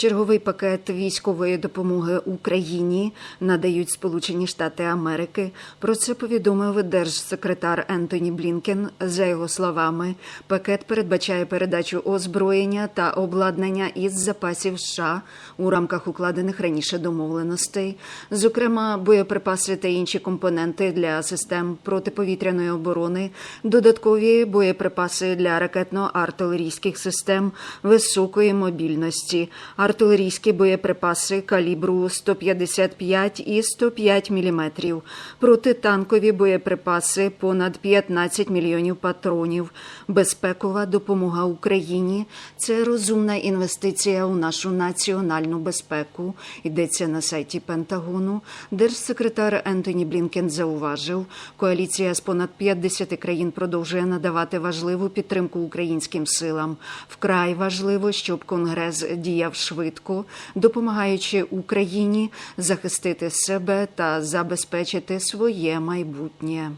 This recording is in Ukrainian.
Черговий пакет військової допомоги Україні надають Сполучені Штати Америки. Про це повідомив держсекретар Ентоні Блінкен. За його словами, пакет передбачає передачу озброєння та обладнання із запасів США у рамках укладених раніше домовленостей, зокрема боєприпаси та інші компоненти для систем протиповітряної оборони, додаткові боєприпаси для ракетно-артилерійських систем високої мобільності, артилерійські боєприпаси калібру 155 і 105 мм, протитанкові боєприпаси понад 15 мільйонів патронів, безпекова допомога Україні це розумна інвестиція у нашу національну безпеку. Йдеться на сайті Пентагону. Держсекретар Ентоні Блінкен зауважив, коаліція з понад 50 країн продовжує надавати важливу підтримку українським силам. Вкрай важливо, щоб Конгрес діяв швидко, допомагаючи Україні захистити себе та забезпечити своє майбутнє.